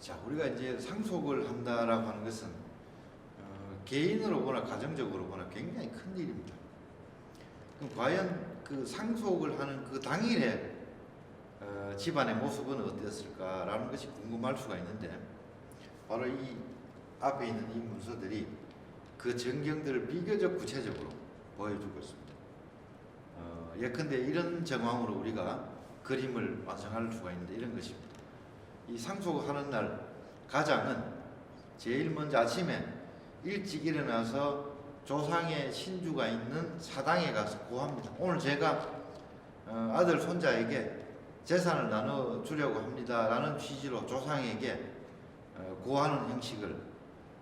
상속을 한다라고 하는 것은 어, 개인으로 보나 가정적으로 보나 굉장히 큰 일입니다. 그럼 과연 그 상속을 하는 그 당일에 어, 집안의 모습은 어땠을까라는 것이 궁금할 수가 있는데 바로 이 앞에 있는 이 문서들이 그 전경들을 비교적 구체적으로 보여주고 있습니다. 어, 예컨대 이런 정황으로 우리가 그림을 완성할 수가 있는데 이런 것입니다. 이 상속하는 날 가장은 제일 먼저 아침에 일찍 일어나서 조상의 신주가 있는 사당에 가서 구합니다. 오늘 제가 어, 아들 손자에게 재산을 나눠 주려고 합니다라는 취지로 조상에게 어, 고하는 형식을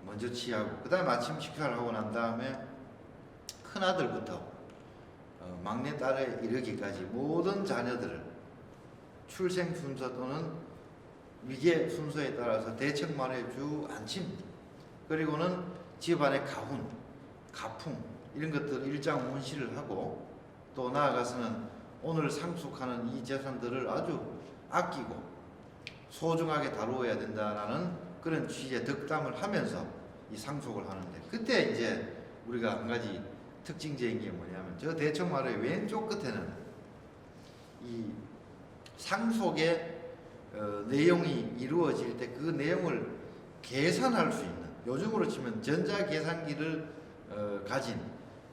먼저 취하고 그 다음에 아침 식사를 하고 난 다음에 큰 아들부터 어, 막내 딸에 이르기까지 모든 자녀들을 출생 순서 또는 위계 순서에 따라서 대청만에 주 안칩니다. 그리고는 집안의 가훈, 가풍 이런 것들 일장 문시를 하고 또 나아가서는 오늘 상속하는 이 재산들을 아주 아끼고 소중하게 다루어야 된다라는 그런 취지의 덕담을 하면서 이 상속을 하는데 그때 이제 우리가 한 가지 특징적인 게 뭐냐면 저 대청마루의 왼쪽 끝에는 이 상속의 어, 내용이 이루어질 때 그 내용을 계산할 수 있는 요즘으로 치면 전자 계산기를 어, 가진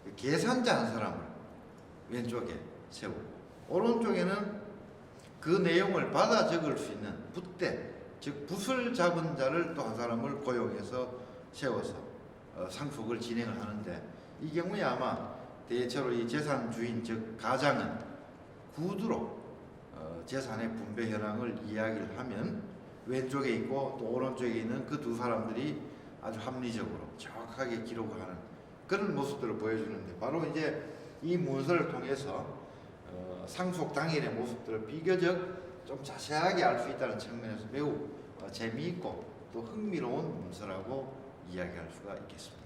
그 계산자 한 사람을 왼쪽에 세우고 오른쪽에는 그 내용을 받아 적을 수 있는 붓대 즉 붓을 잡은 자를 또 한 사람을 고용해서 세워서 어, 상속을 진행을 하는데 이 경우에 아마 대체로 이 재산 주인 즉 가장은 구두로 어, 재산의 분배 현황을 이야기를 하면 왼쪽에 있고 또 오른쪽에 있는 그 두 사람들이 아주 합리적으로 정확하게 기록을 하는 그런 모습들을 보여주는데 바로 이제 이 문서를 통해서 어, 상속 당일의 모습들을 비교적 좀 자세하게 알 수 있다는 측면에서 매우 어, 재미있고 또 흥미로운 문서라고 이야기할 수가 있겠습니다.